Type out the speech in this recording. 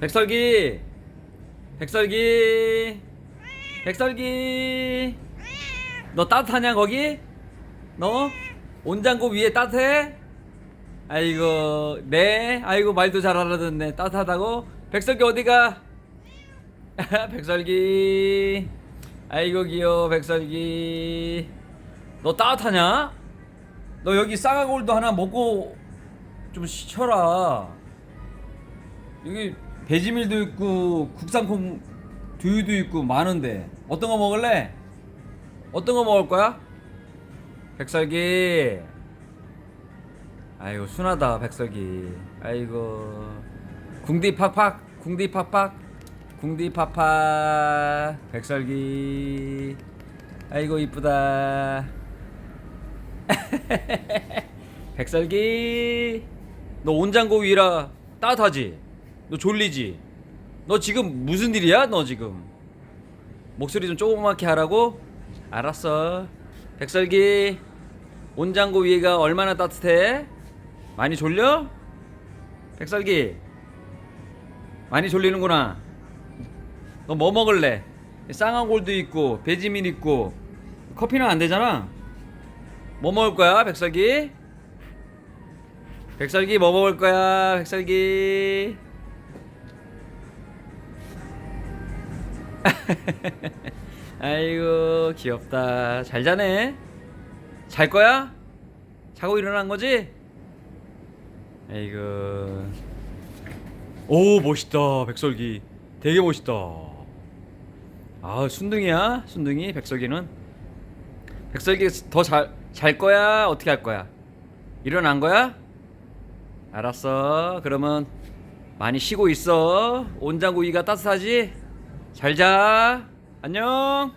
백설기 백설기 백설기 너 따뜻하냐 거기? 너? 온장고 위에 따뜻해? 아이고 네 아이고 말도 잘 알아듣네 따뜻하다고? 백설기 어디가? 백설기 아이고 귀여워 백설기 너 따뜻하냐? 너 여기 쌍화골도 하나 먹고 좀 쉬쳐라 여기 배지밀도 있고 국산콩 두유도 있고 많은데 어떤 거 먹을래? 어떤 거 먹을 거야? 백설기. 아이고 순하다 백설기. 아이고. 궁디 팍팍 궁디 팍팍 궁디 팍팍. 백설기. 아이고 이쁘다. 백설기. 너 온장고 위라 따뜻하지? 너 졸리지? 너 지금 무슨 일이야 너 지금 목소리 좀 조그맣게 하라고? 알았어 백설기 온장고 위가 얼마나 따뜻해? 많이 졸려? 백설기 많이 졸리는구나 너 뭐 먹을래? 쌍화골도 있고 배지민 있고 커피는 안 되잖아 뭐 먹을 거야 백설기? 백설기 뭐 먹을 거야 백설기 아이고 귀엽다. 잘 자네? 잘 거야? 자고 일어난 거지? 아이고. 오 멋있다 백설기. 되게 멋있다. 아 순둥이야? 순둥이 백설기는? 백설기 더 잘 잘 거야? 어떻게 할 거야? 일어난 거야? 알았어. 그러면 많이 쉬고 있어. 온장고 위가 따뜻하지? 잘 자. 안녕